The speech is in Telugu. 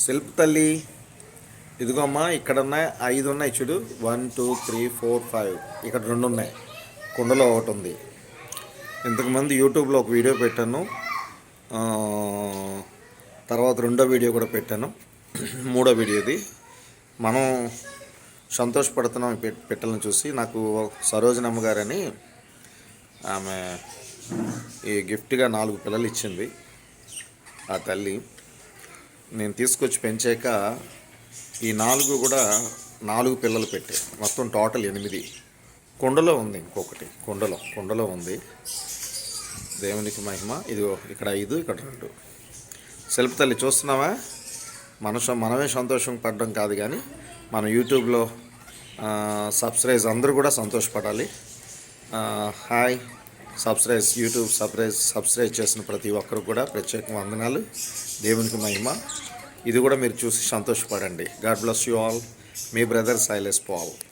శిల్ప్ తల్లి. ఇదిగో అమ్మా ఇక్కడ ఉన్నాయి ఐదు ఉన్నాయి చూడు. One two three four five. ఇక్కడ రెండు ఉన్నాయి కుండలో ఒకటి ఉంది. ఇంతకుముందు యూట్యూబ్లో ఒక వీడియో పెట్టాను. తర్వాత రెండో వీడియో కూడా పెట్టాను. మూడో వీడియోది మనం సంతోషపడుతున్నాం పెట్టాలని పెట్- చూసి. నాకు సరోజనమ్మ గారని ఆమె ఈ గిఫ్ట్గా నాలుగు పిల్లలు ఇచ్చింది. ఆ తల్లి. నేను తీసుకొచ్చి పెంచాక ఈ నాలుగు కూడా నాలుగు పిల్లలు పెట్టే. మొత్తం టోటల్ ఎనిమిది. కుండలో ఉంది ఇంకొకటి. కుండలో కుండలో ఉంది. దేవునికి మహిమ. ఇది ఇక్కడ ఐదు ఇక్కడ రెండు. శిల్ప తల్లి చూస్తున్నావా? మన స- మనమే సంతోషం పడడం కాదు కానీ మన యూట్యూబ్లో సబ్స్క్రైజ్ అందరూ కూడా సంతోషపడాలి. Hi. Subscribers YouTube subscribe subscribe చేసిన ప్రతి ఒక్కరు కూడా ప్రత్యేక వందనాలు. దేవునికి మహిమ. ఇది కూడా మీరు చూసి సంతోషపడండి. God bless you all. Me brother Silas Paul.